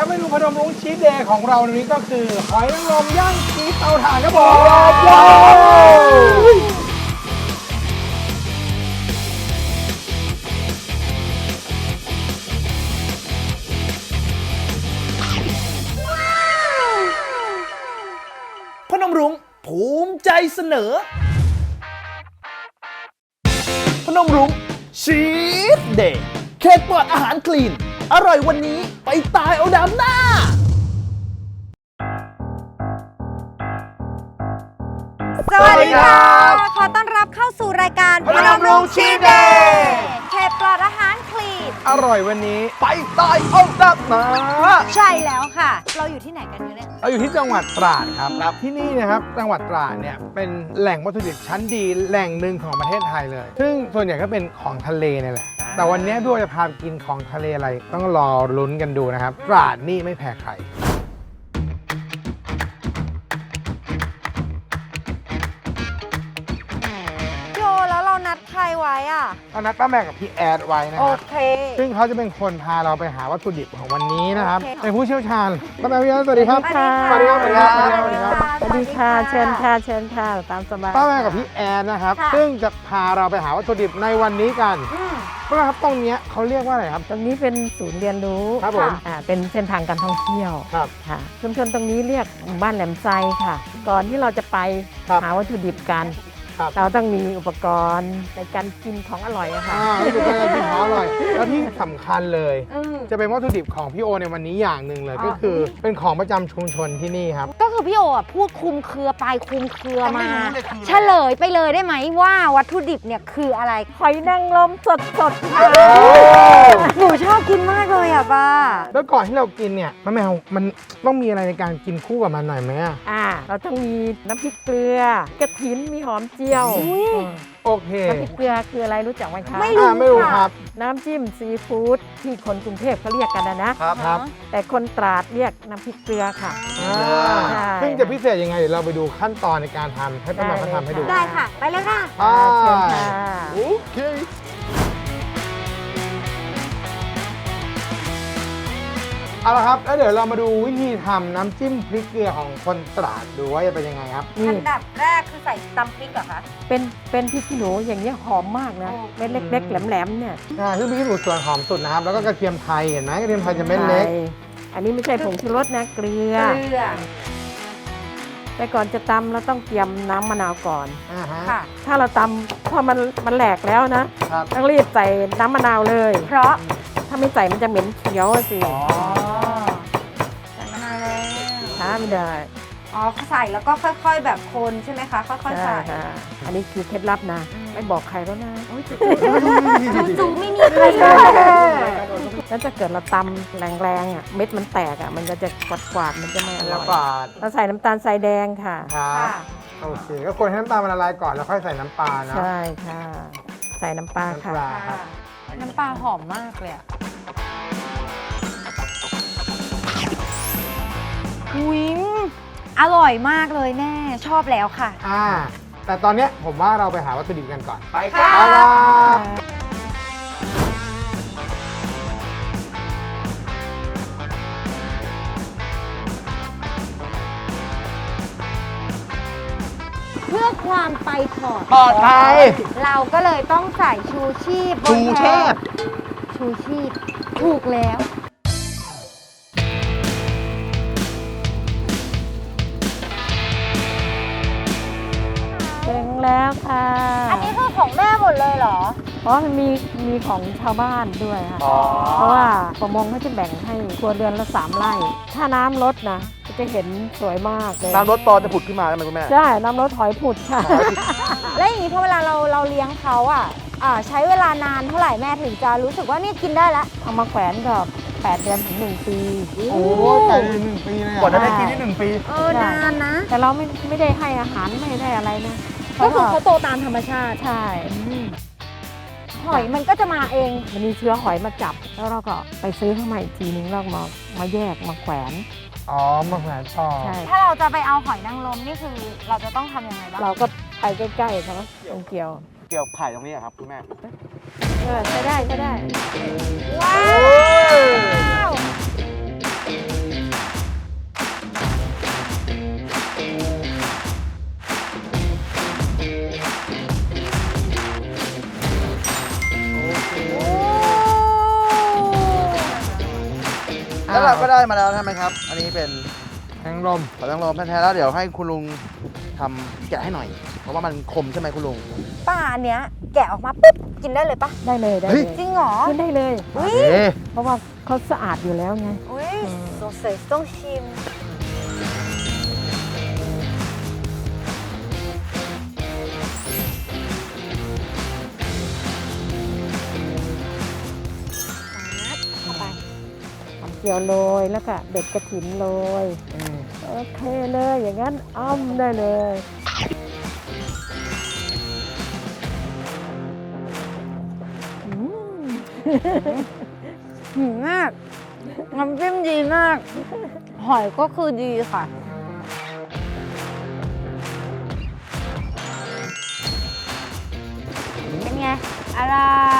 และเมนูพนมรุ้งชีสเดย์ของเราในนี้ก็คือหอยนางรมย่างชีสเตาถ่านครับผมพนมรุ้งภูมิใจเสนอ พนมรุ้งชีสเดย์เค้กปลอดอาหารคลีน อร่อยวันนี้ ไปตายเอาดำหน้า สวัสดีค่ะ ขอต้อนรับเข้าสู่รายการพนมรุ้งชีสเดย์ อร่อยวันนี้ ไปตายเอาดับหนาใช่แล้วค่ะ เราอยู่ที่ไหนกันเนี่ยเราอยู่ที่จังหวัดตราดครับครับ ที่นี่นะครับจังหวัดตราดเนี่ยเป็นแหล่งวัตถุดิบชั้นดีแหล่งหนึ่งของประเทศไทยเลย ซึ่งส่วนใหญ่ก็เป็นของทะเลนี่แหละ แต่วันนี้พี่โอจะพาไปกินของทะเลอะไรต้องรอลุ้นกันดูนะครับตราดนี่ไม่แพ้ใคร ว้อะตอนนัดป้าแม่กับพี่แอดไว้นะโอครับ เค ซึ่งเขาจะเป็นคนพาเราไปหาวัตถุดิบของวันนี้นะครับ โอเคเป็นผู้เชี่ยวชาญป้าแม่พี่แอดสวัสดีครับสสวัสดีครับสวัสดีครับสวัสดีครับ สวัสดีค่ะ เชิญค่ะ เชิญค่ะ ตามสบายป้าแม่กับพี่แอดนะครับ ค่ะ ซึ่งจะพาเราไปหาวัตถุดิบในวันนี้กันอืม ป้าแม่ครับตรงเนี้ยเขาเรียกว่าอะไรครับ ตรงนี้เป็นศูนย์เรียนรู้ครับผม อ่าเป็นเส้นทางการท่องเที่ยวครับ ค่ะ ชุมชนตรงนี้เรียกหมู่บ้านแหลมไซค่ะ ก่อนที่เราจะไปครับ หาวัตถุดิบกัน ครับเราต้องมีอุปกรณ์ในการกินของอร่อยอะค่ะอ่านี่คือการกินของอร่อย แล้วที่สำคัญเลยอืมจะเป็นวัตถุดิบของพี่โอในวันนี้อย่างหนึ่งเลยอ๋อก็คือเป็นของประจำชุมชนที่นี่ครับ ก็คือพี่โออะพูดคลุมเครือไปคลุมเครือแต่ไม่มารู้เลยคืออะไรเฉลยไปเลยได้ไหมว่าวัตถุดิบเนี่ยคืออะไรหอยนางรมสดสดๆค่ะหนูชอบกินมากเลยอะป้า แล้วก่อนที่เรากินเนี่ยมะแมวมันต้องมีอะไรในการกินคู่กับมันหน่อยไหมอะ อ่า เราต้องมีน้ำพริกเกลือกระถินมีหอมเจียวอุ๊ยอืมโอเคน้ำพริกเกลือคืออะไรรู้จักไหมคะไม่รู้อ่าไม่รู้ครับ น้ำจิ้มซีฟู้ดที่คนกรุงเทพเขาเรียกกันนะนะครับครับ แต่คนตราดเรียกน้ำพริกเกลือค่ะอ่าใช่ ซึ่งจะพิเศษยังไงเดี๋ยวเราไปดูขั้นตอนในการทำให้ป้าแมวเขาทำให้ดูได้ค่ะ ไปเลยค่ะ อ่าเชิญค่ะ โอเค เอาละครับแล้วเดี๋ยวเรามาดูวิธีทำน้ำจิ้มพริกเกลือของคนตราดดูว่าจะเป็นยังไงครับนี่อันดับแรกคือใส่ตำพริกเหรอคะ เป็นเป็นพริกขี้หนูอย่างเงี้ยหอมมากนะโอ้ เม็ดเล็ก ๆ แหลมๆเนี่ยอ่าซึ่งพริกขี้หนูส่วนหอมสุดนะครับ แล้วก็กระเทียมไทยเห็นไหมกระเทียมไทยจะเม็ดเล็ก ใช่อันนี้ไม่ใช่ผงชูรสนะเกลือ เกลือแต่ก่อนจะตำเราต้องเตรียมน้ำมะนาวก่อน อ่าฮะ ค่ะ ถ้าเราตำพอมันมันแหลกแล้วนะครับ ต้องรีบใส่น้ำมะนาวเลย เพราะถ้าไม่ใส่มันจะเหม็นเขียวอะสิอ๋อ ไม่ได้อ๋อใส่แล้วก็ค่อยๆแบบคนใช่ไหมคะ ค่อยๆใช่ใส่ค่ะอันนี้คือเคล็ดลับนะอืมไม่บอกใครแล้วนะจูๆไม่มีใครเลยแล้วถ้าเกิดเราตำแรงๆอะเม็ดมันแตกอะมันก็จะกวาดๆมันจะไม่อร่แล้อวยกาดเราใส่น้ำตาลทรายแดงค่ะครับค่ะโอเคก็คนให้น้ำตาลมันละลายก่อนแล้วค่อยใส่น้ำปลานะใช่ค่ะ ใส่น้ำปลาน้ำค่ะปลาครับน้ำปลาหอมมากเลยอะ อุ้ยอร่อยมากเลยแม่ชอบแล้วค่ะ อ่า แต่ตอนเนี้ยผมว่าเราไปหาวัตถุดิบกันก่อน ไปค่ะครับเพื่อความไปถอดปลอดภัยเราก็เลยต้องใส่ชูชีพบนชูเทพชูชีพ ถูกแล้ว แล้วค่ะอันนี้คือของแม่หมดเลยเหรอ เพราะมันมีมีของชาวบ้านด้วยค่ะอ๋อเพราะว่าประมงเขาจะแบ่งให้ครัวเรือนละสามไร่ ถ้าน้ำลดนะก็จะเห็นสวยมากเลยน้ำรถตอจะผุดขึ้นมาได้ไหมคุณแม่ ใช่น้ำลดหอยผุดค่ะ แล้วอย่างนี้พอเวลาเราเราเลี้ยงเขาอะอ่าใช้เวลานานเท่าไหร่แม่ถึงจะรู้สึกว่านี่กินได้ละเอามาแขวนกับ8เดือนถึง1ปี โอ้โหแต่ในหนึ่งปีเลยกว่าจะได้กิกินนได้ได้หนึ่งปี เออนานนะ แต่เราไม่ไม่ได้ให้อาหารไม่ได้อะไรนะ ก็คือเขาโตตามธรรมชาติ ใช่หอยมันก็จะมาเอง มันมีเชื้อหอยมาจับ แล้วเราก็ไปซื้อเข้ามาอีกทีนึงแล้วมามาแยกมาแขวนอ๋อมาแขวนต่อใช่ถ้าเราจะไปเอาหอยนางรมนี่คือเราจะต้องทำยังไงบ้างเราก็ไปใกล้ๆเขาตรงเกี่ยว เกี่ยวไผ่ตรงนี้อะครับคุณแม่ เออใช้ได้ใช้ได้ ว้าว ก็ได้มาแล้วใช่ไหมครับ อันนี้เป็นแทงลมขอตั้งลมแท้ๆแล้วเดี๋ยวให้คุณลุงทำแกะให้หน่อย เพราะว่ามันคมใช่ไหมคุณลุงป้าอันเนี้ยแกะออกมาปุ๊บกินได้เลยปะได้เลยได้เฮ้เลยย จริงเหรอกินได้เลย อุ้ยเอ๊ะเพราะว่าเขาสะอาดอยู่แล้วไงอุ้ยสงสัยต้องชิม เจียวโรยแล้วก็เด็ดกระถินโรยโอเคเลยอย่างนั้นอ้อมได้เลยหืมมากน้ำจิ้มดีมาก หอยก็คือดีค่ะ เป็นไงอะไรโอ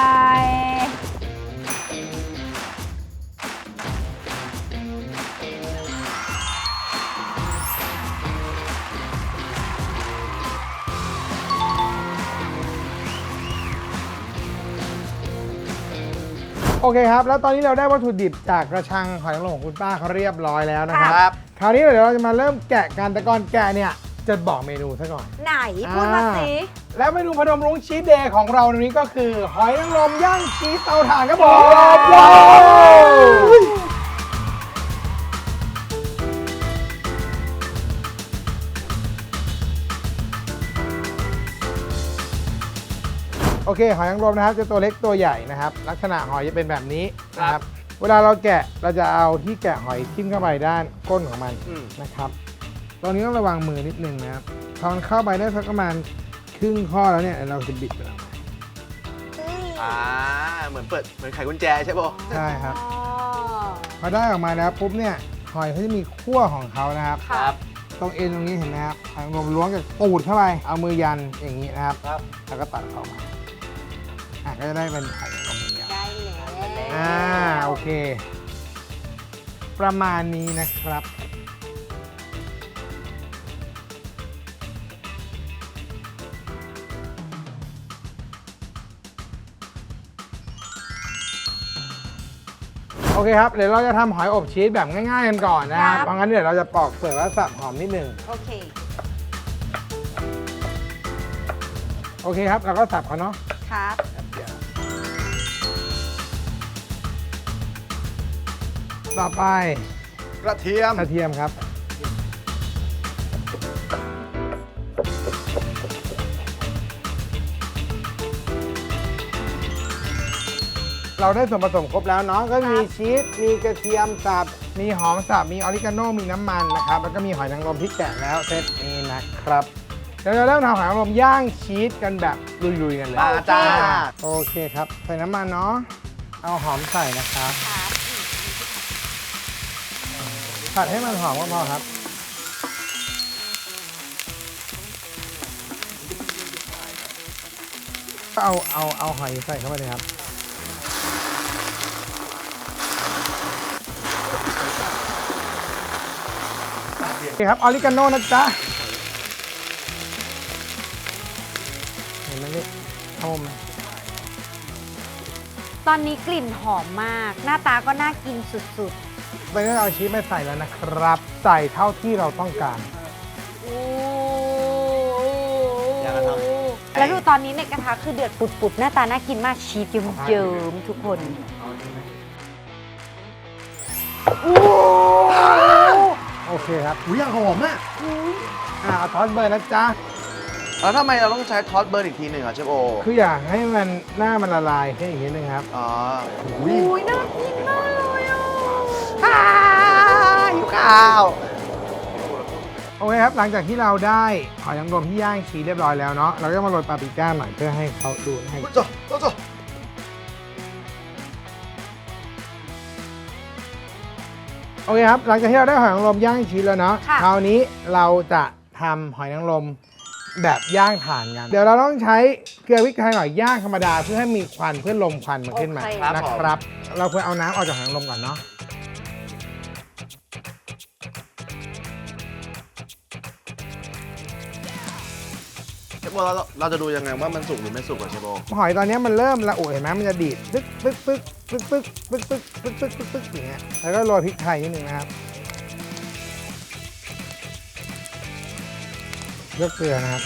เคครับ แล้วตอนนี้เราได้วัตถุดิบจากกระชังหอยนางรมของคุณป้าเขาเรียบร้อยแล้วนะคครัรับบคราวนี้เดี๋ยวเราจะมาเริ่มแกะกันแต่ก่อนแกะเนี่ยจะบอกเมนูซะก่อน ไหนพูดมาสิ และเมนูพนมรุ้งชีสเดย์ของเราในนี้ก็คือ หอยนางรมย่างชีสเตาถ่านครับผม อเคหอยนางรมนะครับจะตัวเล็กตัวใหญ่นะครับ ลักษณะหอยจะเป็นแบบนี้นะครับ เวลาเราแกะเราจะเอาที่แกะหอยทิ่มเข้าไปด้านก้นของมันอืม นะครับ ตอนนี้ต้องระวังมือนิดนึงนะครับพอมันเข้าไปได้สักประมาณครึ่งข้อแล้วเนี่ยเราจะบิดมันออกมาอ่าเหมือนเปิดเหมือนไขกุญแจใช่ป่ะใช่ครับ อ๋อพอได้ออกมาแล้วปุ๊บเนี่ยหอยเขาจะมีขั้วของเขานะครับ ครับ ตรงเอ็นตรงนี้เห็นไหมครับหอยนางรมล้วงจากตูดเข้าไปเอามือยันอย่างนี้นะครับ ครับ แล้วก็ตัดออกมา อะก็จะได้เป็นหอยนางรมอย่างเดียวได้เลยอ่าโอเค ประมาณนี้นะครับ โอเคครับ เดี๋ยวเราจะทำหอยอบชีสแบบง่ายๆกันก่อนนะครับเพราะงั้นเดี๋ยวเราจะปอกเปลือกแล้วสับหอมนิดหนึง โอเค โอเคครับ เราก็สับเขาเนาะครับ ต่อไปกระเทียมกระเทียมครับ เราได้ส่วนผสมครบแล้วเนาะก็มีชีสมีกระเทียมสับมีหอมสับมีออริกาโนมีน้ำมันนะครับ แล้วก็มีหอยนางรมที่แกะแล้วเซตนี้นะครับเดี๋ยวเราเริ่มทำหอยนางรมย่างชีสกันแบบลุยๆกันเลยมาจ้า โอเคครับ ใส่น้ำมันเนาะเอาหอมใส่นะครับครับ ผัดให้มันหอมก็พอครับ ก็เอาเอาเอาหอยใส่เข้าไปเลยครับโอเคครับออริกาโนนะจ๊ะเห็นไหมนี่โอมตอนนี้กลิ่นหอมมาก หน้าตาก็น่ากินสุด ไปนี้เอาชีสไม่ใส่แล้วนะครับ ใส่เท่าที่เราต้องการๆอยากจะทแล้วดูตอนนี้ในกระทะคือเดือดปุดๆ หน้าตาน่ากินมากชีสเยิ้มๆทุกคนโอเคครับอุ้ยยังหอมอะอ่าเอาทอสเบอร์นะจ๊ะ แล้วทำไมเราต้องใช้ทอสเบิร์นอีกทีหนึ่งอะเชฟโอคืออยากให้มันหน้ามันละลายแค่อย่างนี้นึงครับ อ๋อ อุ้ยอุ้ยน่ากินม ข้าวโอเคครับ หลังจากที่เราได้หอยนางรมที่ย่างชีสเรียบร้อยแล้วเนาะเราก็มาโรยปาปริก้าหน่อยเพื่อให้เขาดูให้โจ้โจ้โจ้โอเคครับ หลังจากที่เราได้หอยนางรมย่างชีสแล้วเนาะค่ะคราวนี้เราจะทำหอยนางรมแบบย่างถ่านกัน เดี๋ยวเราต้องใช้เกลือพริกไทยหน่อยย่างธรรมดาเพื่อให้มีควันเพื่อลมควันมันขึ้นมาโอเคนะครับ เราควรเอาน้ำออกจากหอยนางรมก่อนเนาะ ว่าเราเราจะดูยังไงว่ามันสุกหรือไม่สุกอะเชฟโบหอยตอนนี้มันเริ่มละอุเห็นไหมมันจะดีดตึ๊กตึ๊กตึ๊กตึ๊กตึ๊กตึ๊กตึ๊กตึ๊กตึ๊กตึ๊กตึ๊กอย่างเงี้ยแล้วก็โรยพริกไทยนิดหนึ่งนะครับเลือกเกลือนะครับ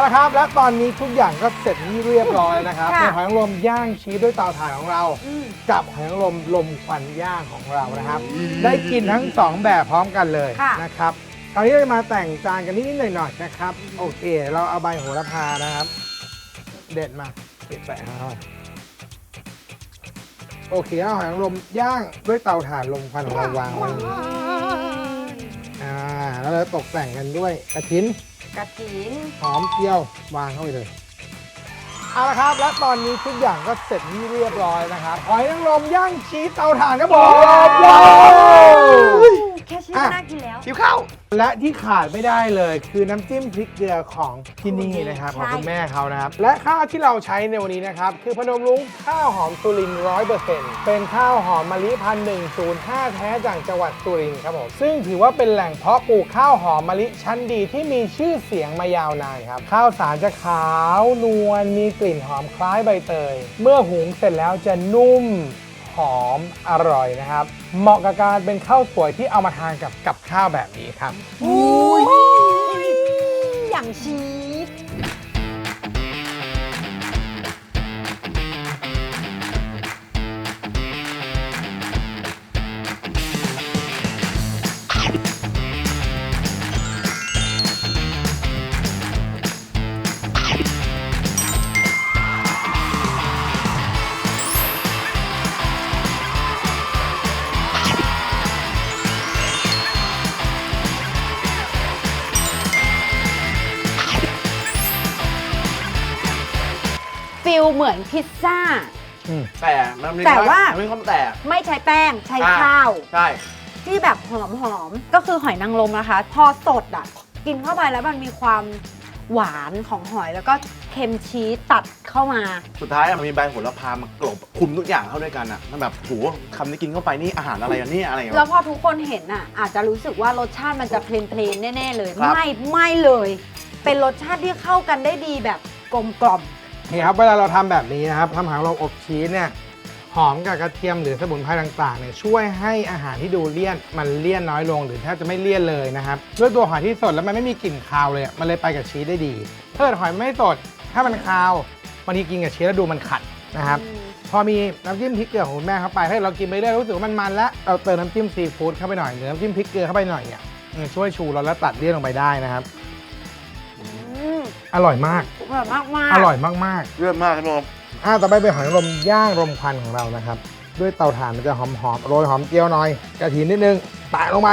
เอาละครับ และตอนนี้ทุกอย่างก็เสร็จเรียบร้อยนะครับค่ะเป็นหอยนางรมย่างชีสด้วยเตาถ่านของเราอืม กับหอยนางรมลมควันย่างของเรานะครับ ได้กินทั้งสองแบบพร้อมกันเลยค่ะ นะครับตอนนี้เราจะมาแต่งจานกันนิดๆหน่อยๆนะครับ โอเค เราเอาใบโหระพานะครับ เด็ดมาเก็บแปะเข้าไปโอเคเอาหอยนางรมย่างด้วยเตาถ่านลมควันของเราวางไว้อย่างนี้อ่าแล้วเราตกแต่งกันด้วยกระถิน กระถินหอมเจียววางเข้าไปเลย เอาละครับ และตอนนี้ทุกอย่างก็เสร็จเรียบร้อยนะครับหอยนางรมย่างชีสเตาถ่านครับผมแค่ ชื่ออะก็น่ากินแล้ว ชิวข้าว และที่ขาดไม่ได้เลยคือน้ำจิ้มพริกเกลือของที่นี่นะครับของคุณแม่เขานะครับ และข้าวที่เราใช้ในวันนี้นะครับ คือพนมรุ้งข้าวหอมสุรินร้อยเปอร์เซ็นต์เป็นข้าวหอมมะลิพันหนึ่งศูนย์ห้าแท้จากจังหวัดสุรินทร์ครับผมซึ่งถือว่าเป็นแหล่งเพาะปลูกข้าวหอมมะลิชั้นดีที่มีชื่อเสียงมายาวนานครับข้าวสารจะขาวนวลมีกลิ่นหอมคล้ายใบเตย เมื่อหุงเสร็จแล้วจะนุ่ม หอมอร่อยนะครับ เหมาะกับการเป็นข้าวสวยที่เอามาทานกับกับข้าวแบบนี้ครับอย่างชี เหมือนพิซซ่า แต่มันมีแต่ว่านมีความแต่ไม่ใช้แป้งใช้อ่าข้าว ใช่ ที่แบบหอมหอมๆก็คือหอยนางรมนะคะ พอสดอะ กินเข้าไปแล้วมันมีความหวานของหอยแล้วก็เค็มชีสตัดเข้ามา สุดท้ายอะมันมีใบโหระพามากลบคุมทุกอย่างเข้าด้วยกันอะมันแบบโหคำนี้กินเข้าไปนี่อาหารอะไรอะเนี่ยอะไรอย่างแล้วเงี้ยพอทุกคนเห็นอะ อาจจะรู้สึกว่ารสชาติมันจะเพลนๆแน่ ๆ เลย ครับ ไม่ไม่เลย เป็นรสชาติที่เข้ากันได้ดีแบบกลมกล่อม นี่ครับเวลาเราทำแบบนี้นะครับทำหางลมอบชีสเนี่ยหอมกับกระเทียมหรือสมุนไพรต่างๆเนี่ยช่วยให้อาหารที่ดูเลี่ยนมันเลี่ยนน้อยลง หรือแทบจะไม่เลี่ยนเลยนะครับด้วยตัวหอยที่สดแล้วมันไม่มีกลิ่นคาวเลยอะมันเลยไปกับชีสได้ดีถ้าเกิดหอยไม่สดถ้ามันคาวบางทีกินกับชีสแล้วดูมันขัดนะครับพอมีน้ำจิ้มพริกเกลือของคุณแม่เข้าไปถ้าเรากินไปเรื่อยรู้สึกว่ามันมันแล้วเราเติมน้ำจิ้มซีฟู้ดเข้าไปหน่อยหรือน้ำจิ้มพริกเกลือเข้าไปหน่อยเนี่ยมันช่วยชูรสและตัดเลี่ยนลงไปได้นะครับอืม อร่อยมาก อร่อยมากมากอร่อยมากๆเรื่องมากครับผมอ่าต่อไปเป็นหอยนางรมย่างรมควันของเรานะครับ ด้วยเตาถ่านมันจะหอมหอมๆโรยหอมเจียวหน่อยกระถินนิดนึงแปะลงไป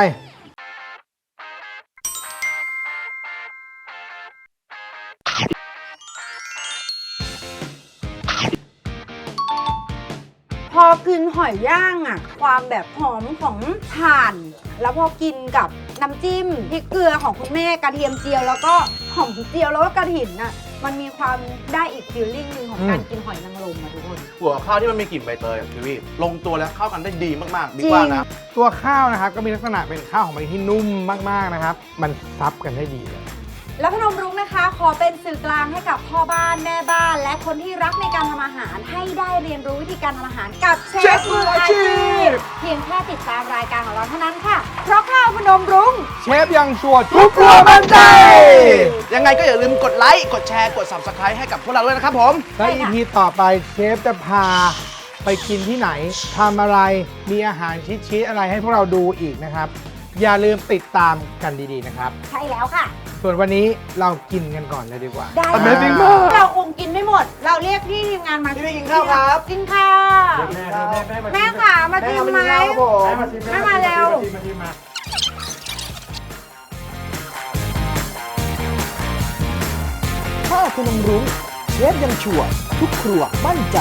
พอกินหอยย่างอะ ความแบบหอมของถ่าน แล้วพอกินกับน้ำจิ้มพริกเกลือของคุณแม่กระเทียมเจียว แล้วก็ หอมเจียวแล้วก็กระถิ่นอะมันมีความได้อีกฟิลลิ่งหนึ่งของการกินหอยนางรมอะทุกคน หัวข้าวที่มันมีกลิ่นใบเตยอะคิวี่ลงตัวแล้วเข้ากันได้ดีมากๆดีจริงว่านะ ตัวข้าวนะครับก็มีลักษณะเป็นข้าวของมันที่นุ่มมากๆนะครับ มันซับกันได้ดีเลย แล้วพนมรุ้งนะคะ ขอเป็นสื่อกลางให้กับพ่อบ้านแม่บ้าน และคนที่รักในการทำอาหาร ให้ได้เรียนรู้วิธีการทำอาหารกับเชเชฟฟมืมือออาอาชีชีพพเพียงแค่ติดตามรายการของเราเท่านั้นค่ะ เพราะข้าวพนมรุ้งเชฟยังชัวร์ทุทุกกคครัรัววมัมั่นนใจใจ ยังไงก็อย่าลืมกดไลค์ กดแชร์ กด subscribe ให้กับพวกเราด้วยนะครับผม และ EP ต่อไปเชฟจะพาไปกินที่ไหนทำอะไรมีอาหารชิดๆอะไรให้พวกเราดูอีกนะครับ อย่าลืมติดตามกันดีๆนะครับ ใช่แล้วค่ะ ส่วนวันนี้เรากินกันก่อนเลยดีกว่า ได้ Amazing มาก เราคงกินไม่หมด เราเรียกพี่ทีมงานมาพี่กินข้าวครับ กินข้าวแม่ค่ะมาชิมไหม แม่มาเร็วข้าวพนมรุ้งเชฟยังชัวร์ทุกครัวมั่นใจ